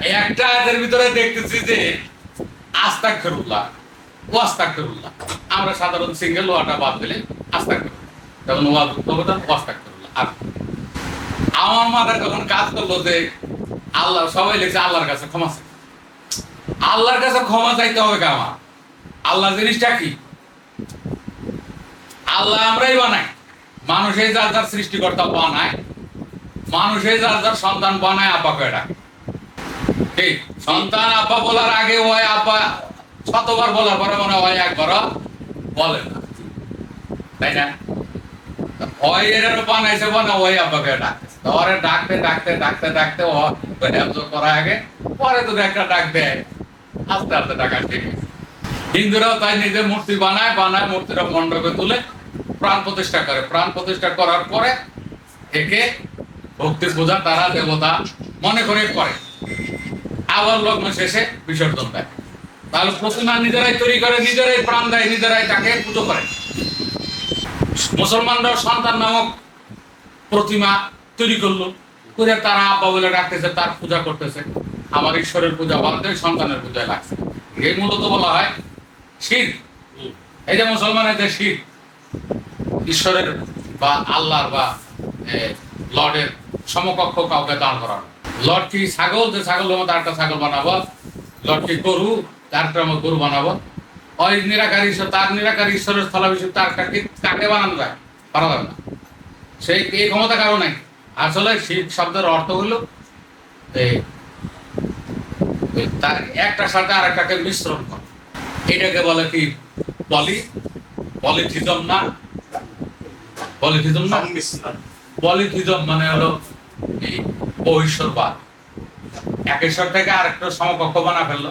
একটা আয়াতের ভিতরে দেখতেছি যে আমরা সাধারণ সিঙ্গেল ওয়াটা বাদ দিলে তখন ওয়া আর আমার কাজ করল যে আল্লাহ, সবাই লিখছে আল্লাহর কাছে ক্ষমা চাই। আল্লাহর কাছে ক্ষমা চাইতে হবে আমার? আল্লাহ জিনিসটা কি? আল্লাহ আমরাই বানাই। মানুষের যার যার সৃষ্টিকর্তা বানায় মানুষের যার যার সন্তান বানায় আব্বাকে ডাকে সন্তান আব্বা বলার আগে আব্বা শতবার বলার পরে মনে হয় একবার বলে না। তাই না? আস্তে আস্তে তাই মূর্তি বানায় বানায় মূর্তিটা মণ্ডপে তুলে প্রাণ প্রতিষ্ঠা করে। প্রাণ প্রতিষ্ঠা করার পরে একে ভক্তি পূজা, তারা দেবতা মনে করে করে। আবার লগ্ন শেষে বিসর্জন দেয়। তাহলে প্রতিমা নিজেরাই তৈরি করে, নিজেরাই প্রাণ দেয়, নিজেরাই তাকে পুজো করে। মুসলমানরাও সন্তান নামক প্রতিমা তৈরি করল, করে তারা আব্বা বলে ডাকতেছে, তার পূজা করতেছে। আমার ঈশ্বরের পূজা বাদ সন্তানের পূজায় লাগছে। এই মূলত বলা হয় শির। এই যে মুসলমানের যে শির। ঈশ্বরের বা আল্লাহর বা লর্ডের সমকক্ষ কাউকে দাঁড় করানো। লর্ড কি ছাগল যে ছাগলের মতো একটা ছাগল বানাবো। লর্ড কি গরু তার মতো গরু বানাবো। ওই নিরাকার ঈশ্বর তার নিরাকার ঈশ্বরের স্থলাভিষেক তার কাকে কাকে বানানো যায়? পারা যাবে না। সেই এই ক্ষমতা কারও নাই। আসলে শিখ শব্দের অর্থ হলো তার একটা সাথে আর একটাকে মিশ্রণ করা। এটাকে বলে কি? পলি পলিথিজম না? পলিথিজম না? পলিথিজম মানে হলো ঈশ্বর আরেকটা সমকক্ষ বানা ফেলল।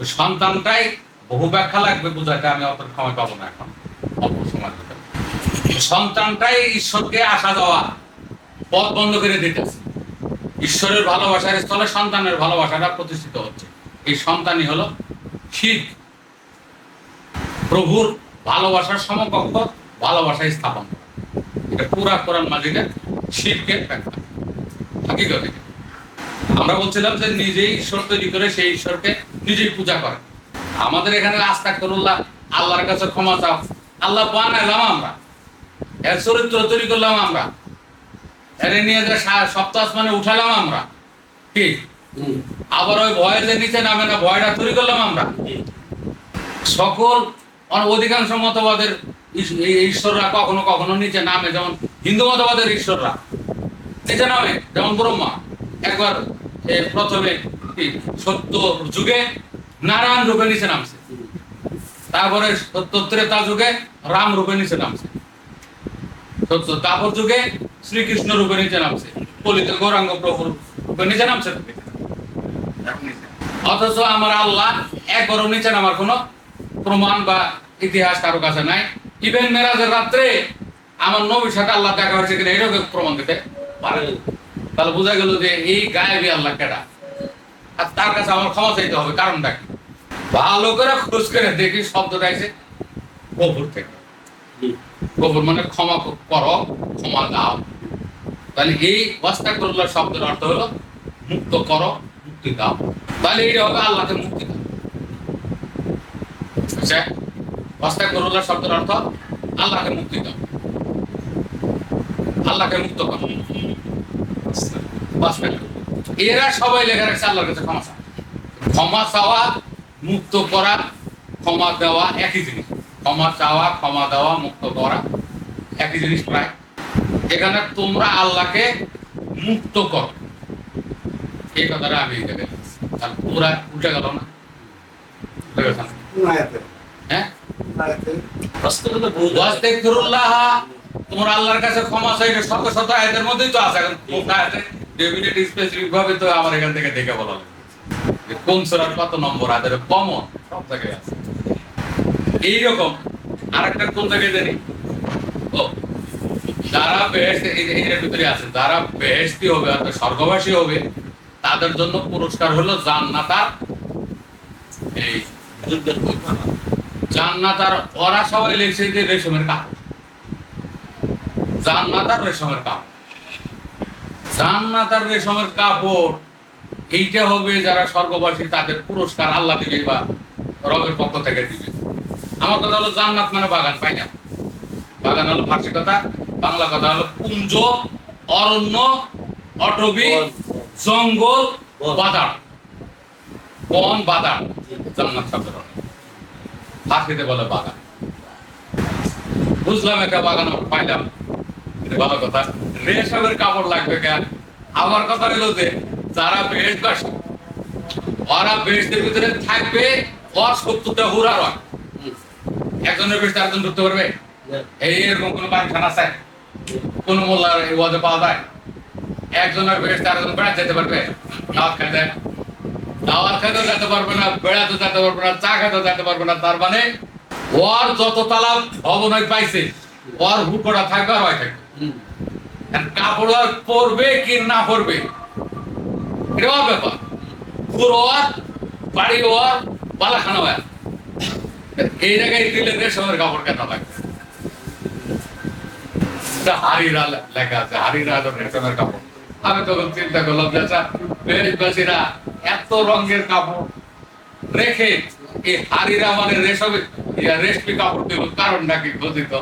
ওই সন্তানটাই বহু ব্যাখ্যা লাগবে আমি অত সময় পাবো না এখন, অল্প সময় সন্তানটাই ঈশ্বরকে আসা পথ বন্ধ করে দিতেছে। ঈশ্বরের ভালোবাসার স্থলে সন্তানের ভালোবাসাটা প্রতিষ্ঠিত হচ্ছে। এই সন্তানই হলো শিখ প্রভুর ভালোবাসার সমকক্ষ, ভালোবাসায় স্থাপন। এটা পুরা কোরআন মাজিদের শিরকের ব্যাখ্যা। হাকিকত। এটা। আমরা বলছিলাম যে নিজেই ঈশ্বর তৈরি করে সেই ঈশ্বরকে নিজেই পূজা করে আমাদের এখানে আস্থা করুল্লাহ আল্লাহর কাছে ক্ষমা চাও। আল্লাহ বানাইলাম আমরা। এর চরিত্র তৈরি করলাম আমরা। এর নিয়ে যে উঠালাম আমরা। কি? আবার ওই ভয়ে যে নিচে নামে না ভয়টা তৈরি করলাম আমরা। সকল অধিকাংশ মতবাদের ঈশ্বররা কখনো কখনো নিচে নামে যেমন হিন্দু মতবাদের ঈশ্বররা। নিচে নামে যেমন ব্রহ্মা। একবার প্রথমে সত্য যুগে, নারায়ণ রূপে নিচে নামছে। তারপরে ত্রেতা যুগে, রাম রূপে নিচে নামছে। সত্য তাপর যুগে, শ্রীকৃষ্ণ রূপে নিচে নামছে। কলিত গৌরাঙ্গ প্রভুর রূপে নিচে নামছে। অথচ আমার আল্লাহ একবারও নিচে নামার কোনো প্রমাণ বা ইতিহাস কারও কাছে নাই। ইভেন মেরাজের রাত্রে আমার নবীর সাথে আল্লাহ দেখা হয়েছে কিনা, এটাও প্রমাণ দিতে তাহলে বোঝা গেল যে এই গায়েবী আল্লাহ কেটা আর তার কাছে আমার ক্ষমা চাইতে হবে, কারণটা কি? ভালো করে খোঁজ করে দেখি শব্দটা আছে কবুর থেকে। কবুর মানে ক্ষমা করো, ক্ষমা দাও। তাহলে এই ওয়াস্তাকুল্লাহ শব্দের অর্থ হলো মুক্ত করো, মুক্তি দাও। তাহলে এটা হবে আল্লাহকে মুক্তি দাও। আচ্ছা ওয়াস্তাকুল্লাহ শব্দের অর্থ আল্লাহকে মুক্তি দাও। আল্লাহকে মুক্ত করো। ওয়াস্তাকুল্লাহ। এরা সবাই লেখা রাখছে আল্লাহর কাছে ক্ষমা চাওয়া। ক্ষমা চাওয়া মুক্ত করা ক্ষমা দেওয়া একই জিনিস। ক্ষমা চাওয়া ক্ষমা দেওয়া মুক্ত করা একই জিনিস প্রায়। এখানে তোমরা আল্লাহকে মুক্ত করো। এই কথাটা আমি লিখছি। তাহলে পুরা উল্টে গেল না? হ্যাঁ? তোমরা আল্লাহর কাছে ক্ষমা চাইলে শত শত আয়াতের মধ্যেই তো আছে। এখন কোন স্পেসিফিক ভাবে তো আমার এখান থেকে দেখে বলা যে কোন কত নম্বর আয়াতের কমন, সব জায়গায় আছে। আরেকটা কোন জায়গায় জানি? ও, যারা ভিতরে আছে, যারা হবে, অর্থাৎ স্বর্গবাসী হবে, তাদের জন্য পুরস্কার হলো জান্নাতার এই যুদ্ধের জান্নাতার, ওরা সবাই লিখছে যে রেশমের কাপড়। জান্নাতার রেশমের কাপড়। জান্নাতার রেশমের কাপড় এইটা হবে যারা স্বর্গবাসী তাদের পুরস্কার আল্লাহ দিবে বা রবের পক্ষ থেকে দিবে। আমার কথা হলো জান্নাত মানে বাগান পাই না? বাগান হলো ফার্সি কথা বাংলা কথা হলো কুঞ্জ অরণ্য অটবি জঙ্গল বাদার বন বাদার জান্নাত শব্দের ফার্সিতে বলে বাগান। বুঝলাম একটা বাগান পাইলাম। এটা ভালো কথা। রেশমের কাপড় লাগবে কেন? আমার কথা হলো যে যারা বেশবাসী ওরা বেশদের ভিতরে থাকবে ওর শত্রুটা হুরা রয়। একজনের বেশ আরেকজন ঢুকতে পারবে? এই এরকম কোনো বাড়িখানা আছে? কোন মোল্লার এই ওয়াজে পাওয়া যায়? একজনের বেশ আরেকজন বেড়াতে যেতে পারবে? দাওয়াত খাইতে দাওয়াত খাইতেও যেতে পারবে না বেড়াতে যেতে পারবে না চা খাইতেও যেতে পারবে না তার মানে ওর যত তালা ভবনই পাইছে ওর হুকোটা থাকবে আর হয় থাকবে। আর কাপড় পরবে কি না পরবে? এটা ব্যাপার। বাড়ি এই জায়গায় দিলে রেশমের কাপড় কেন লাগে এটা হারিরা লেখা আছে হারিরা রেশমের কাপড়। আমি তখন চিন্তা করলাম, যে বেশবাসীরা এত রঙের কাপড় রেখে এই হারিরা মানে রেশমে রেশমি কাপড় দিল কারণটা কি খোঁজিত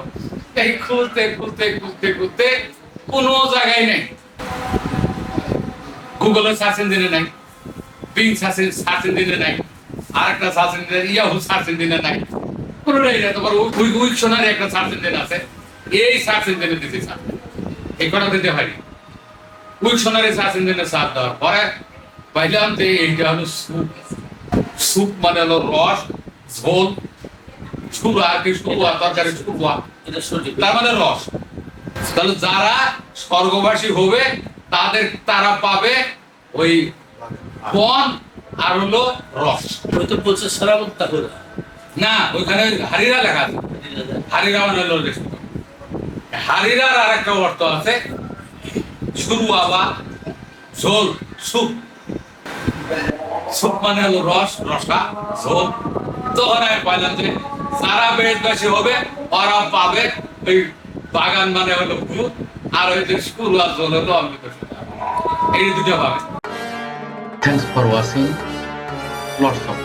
এই খুলতে খুলতে খুলতে খুলতে কোনো জায়গায় নেই। গুগলের সার্চ ইঞ্জিনে নাই বিং সার্চ ইঞ্জিনে নাই আরেকটা সার্চ ইঞ্জিনে ইয়াহু সার্চ ইঞ্জিনে নাই। কোনোটাই নাই তোমার উইক উইকশনারি একটা সার্চ ইঞ্জিন আছে। এই সার্চ ইঞ্জিনে দিতে সার্চ এই কটা দিতে হয়নি উইকশনারি সার্চ ইঞ্জিনে সার্চ দেওয়ার পরে পাইলাম যে এইটা হলো স্যুপ। স্যুপ মানে হলো রস ঝোল ছুয়া কি ছুয়া তরকারি ছুয়া এটা তার মানে রস। তাহলে যারা স্বর্গবাসী হবে তাদের তারা পাবে ওই বন আর হলো রস। ওই তো বলছে সারামত তাহলে না ওইখানে হারিরা লেখা আছে। হারিরা মানে হলো হারিরার আর একটা অর্থ আছে শুরুয়া বা ঝোল সুপ সুপ মানে হলো রস রসা ঝোল। তখন আমি পাইলাম যে যারা বেশবাসী হবে ওরা পাবে ওই বাগান মানে হলো ভূত আর ওই যে স্কুল আর ঝোল হলো অমৃত এই দুটো ভাবে। Thanks for watching lots of